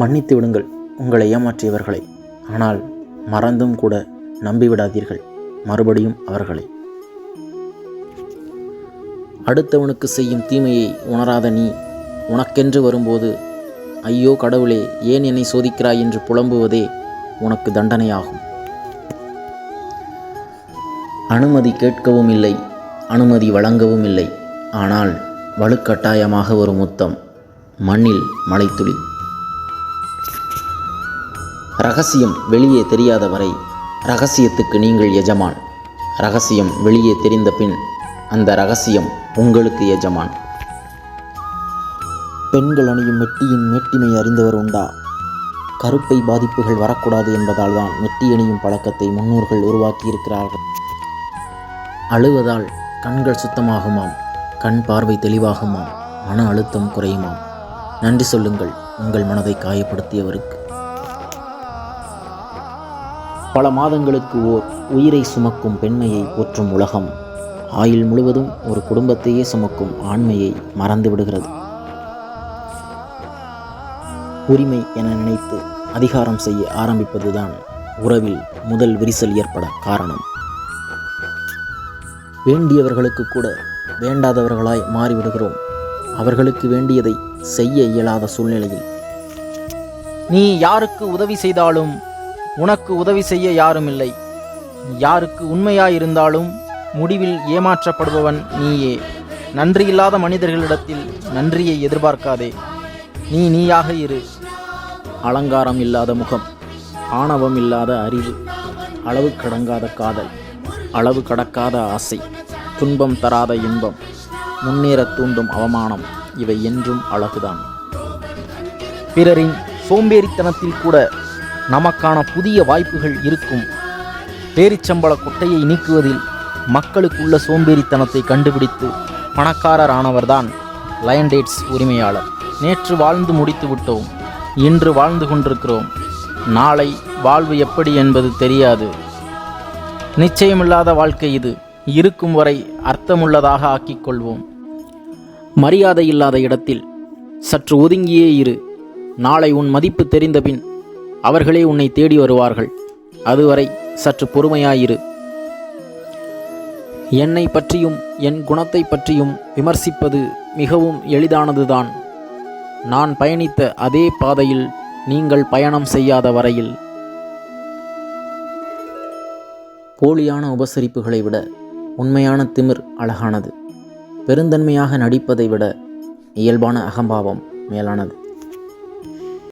மன்னித்து விடுங்கள் உங்களை ஏமாற்றியவர்களை. ஆனால் மறந்தும் கூட நம்பிவிடாதீர்கள் மறுபடியும் அவர்களை. அடுத்தவனுக்கு செய்யும் தீமையை உணராத நீ உனக்கென்று வரும்போது ஐயோ கடவுளே ஏன் என்னை சோதிக்கிறாய் என்று புலம்புவதே உனக்கு தண்டனையாகும். அனுமதி கேட்கவும் இல்லை அனுமதி வழங்கவும் இல்லை. ஆனால் வலுக்கட்டாயமாக ஒரு முத்தம் மண்ணில் மலைத்துளி. ரகசியம் வெளியே தெரியாத வரை ரகசியத்துக்கு நீங்கள் எஜமான். ரகசியம் வெளியே தெரிந்த பின் அந்த ரகசியம் உங்களுக்கு எஜமான். பெண்கள் அணியும் மெட்டியின் மேட்டிமை அறிந்தவர் உண்டா? கருப்பை பாதிப்புகள் வரக்கூடாது என்பதால் தான் மெட்டி அணியும் பழக்கத்தை முன்னோர்கள் உருவாக்கியிருக்கிறார்கள். அழுவதால் கண்கள் சுத்தமாகுமாம் கண் பார்வை தெளிவாகுமாம் மன அழுத்தம் குறையுமாம். நன்றி சொல்லுங்கள் உங்கள் மனதை காயப்படுத்தியவருக்கு. பல மாதங்களுக்கு ஓர் உயிரை சுமக்கும் பெண்மையை போற்றும் உலகம். ஆயுள் முழுவதும் ஒரு குடும்பத்தையே சுமக்கும் ஆண்மையை மறந்து விடுகிறது உரிமை என நினைத்து அதிகாரம் செய்ய ஆரம்பிப்பதுதான் உறவில் முதல் விரிசல் ஏற்பட காரணம். வேண்டியவர்களுக்கு கூட வேண்டாதவர்களாய் மாறிவிடுகிறோம். அவர்களுக்கு வேண்டியதை செய்ய இயலாத சூழ்நிலையில். நீ யாருக்கு உதவி செய்தாலும் உனக்கு உதவி செய்ய யாரும் இல்லை யாருக்கு உண்மையாயிருந்தாலும் முடிவில் ஏமாற்றப்படுபவன் நீயே. நன்றியில்லாத மனிதர்களிடத்தில் நன்றியை எதிர்பார்க்காதே. நீ நீயாக இரு. அலங்காரம் இல்லாத முகம் ஆணவம் இல்லாத அறிவு அளவு கடங்காத காதல் அளவு கடக்காத ஆசை துன்பம் தராத இன்பம் முன்னேறத் தூண்டும் அவமானம் இவை என்றும் அழகுதான். பிறரின் சோம்பேறித்தனத்தில் கூட நமக்கான புதிய வாய்ப்புகள் இருக்கும். பேரிச்சம்பள கொட்டையை நீக்குவதில் மக்களுக்குள்ள சோம்பேறித்தனத்தை கண்டுபிடித்து பணக்காரரானவர்தான் லயன் டேட்ஸ் உரிமையாளர். நேற்று வாழ்ந்து முடித்து விட்டோம். இன்று வாழ்ந்து கொண்டிருக்கிறோம். நாளை வாழ்வு எப்படி என்பது தெரியாது. நிச்சயமில்லாத வாழ்க்கை இது. இருக்கும் வரை அர்த்தமுள்ளதாக ஆக்கிக்கொள்வோம் மரியாதை இல்லாத இடத்தில் சற்று ஒதுங்கியே இரு. நாளை உன் மதிப்பு தெரிந்தபின் அவர்களே உன்னை தேடி வருவார்கள். அதுவரை சற்று பொறுமையாயிரு. என்னை பற்றியும் என் குணத்தை பற்றியும் விமர்சிப்பது மிகவும் எளிதானதுதான். நான் பயணித்த அதே பாதையில் நீங்கள் பயணம் செய்யாத வரையில். போலியான உபசரிப்புகளை விட உண்மையான திமிர் அழகானது. பெருந்தன்மையாக நடிப்பதை விட இயல்பான அகம்பாவம் மேலானது.